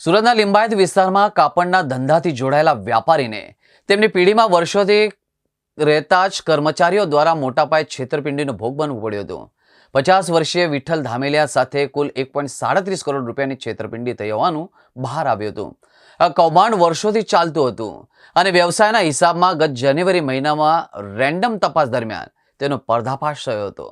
સુરતના લિંબાયત વિસ્તારમાં કાપડના ધંધાથી જોડાયેલા વ્યાપારીને તેમની પેઢીમાં વર્ષોથી રહેતા જ કર્મચારીઓ દ્વારા મોટા પાયે છેતરપિંડીનો ભોગ બનવું પડ્યો હતો. પચાસ વર્ષીય વિઠ્ઠલ ધામેલિયા સાથે કુલ એક પોઈન્ટ સાડત્રીસ કરોડ રૂપિયાની છેતરપિંડી થઈ હોવાનું બહાર આવ્યું હતું. આ કૌભાંડ વર્ષોથી ચાલતું હતું અને વ્યવસાયના હિસાબમાં ગત જાન્યુઆરી મહિનામાં રેન્ડમ તપાસ દરમિયાન તેનો પર્દાફાશ થયો હતો.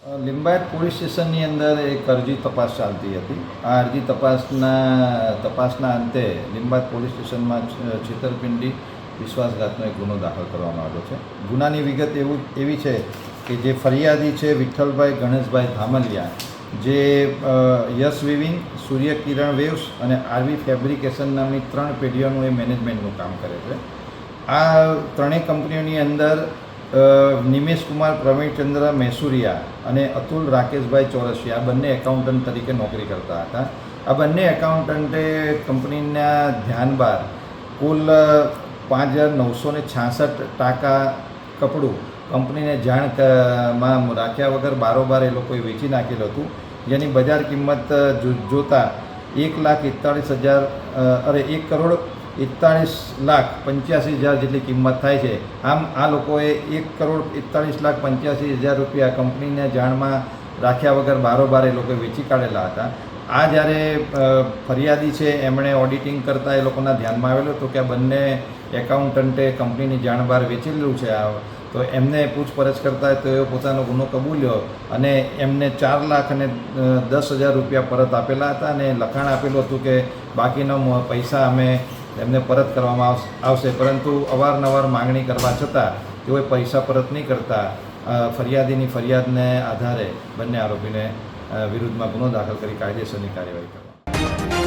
લિંબાયત પોલીસ સ્ટેશનની અંદર એક અરજી તપાસ ચાલતી હતી. આ અરજી તપાસના તપાસના અંતે લિંબાયત પોલીસ સ્ટેશનમાં છેતરપિંડી, વિશ્વાસઘાતનો એક ગુનો દાખલ કરવામાં આવ્યો છે. ગુનાની વિગત એવું, એવી છે કે જે ફરિયાદી છે વિઠ્ઠલભાઈ ગણેશભાઈ ધામલિયા, જે યશ વિવિંગ સૂર્ય કિરણ વેવ્સ અને આરવી ફેબ્રિકેશન નામની ત્રણ પેઢીઓનું એ મેનેજમેન્ટનું કામ કરે છે. આ ત્રણેય કંપનીઓની અંદર નિમેશ કુમાર પ્રવીણચંદ્ર મૈસુરિયા અને અતુલ રાકેશભાઈ ચોરસિયા બંને એકાઉન્ટન્ટ તરીકે નોકરી કરતા હતા. આ બંને એકાઉન્ટન્ટે કંપનીના ધ્યાન બાદ કુલ પાંચ હજાર નવસો ને છાસઠ ટાકા કપડું કંપનીને જાણમાં રાખ્યા વગર બારોબાર એ લોકોએ વેચી નાખેલું હતું. જેની બજાર કિંમત જોતા એક લાખ એકતાળીસ હજાર અરે, એક કરોડ એકતાળીસ લાખ પંચ્યાસી હજાર જેટલી કિંમત થાય છે. આમ આ લોકોએ એક કરોડ એકતાળીસ લાખ પંચ્યાસી હજાર રૂપિયા કંપનીને જાણમાં રાખ્યા વગર બારોબાર એ લોકોએ વેચી કાઢેલા હતા. આ જ્યારે ફરિયાદી છે, એમણે ઓડિટિંગ કરતાં એ લોકોના ધ્યાનમાં આવેલું હતું કે આ બંને એકાઉન્ટન્ટે કંપનીની જાણ બહાર વેચેલું છે આ. તો એમને પૂછપરછ કરતા તેઓ પોતાનો ગુનો કબૂલ્યો અને એમને ચાર લાખ અને દસ હજાર રૂપિયા પરત આપેલા હતા અને લખાણ આપેલું હતું કે બાકીનો પૈસા અમે એમને પરત કરવામાં આવશ- પરંતુ અવારનવાર માંગણી કરવા છતાં તેઓએ પૈસા પરત નહીં કરતા ફરિયાદીની ફરિયાદને આધારે બંને આરોપીને વિરુદ્ધમાં ગુનો દાખલ કરી કાયદેસરની કાર્યવાહી કરવા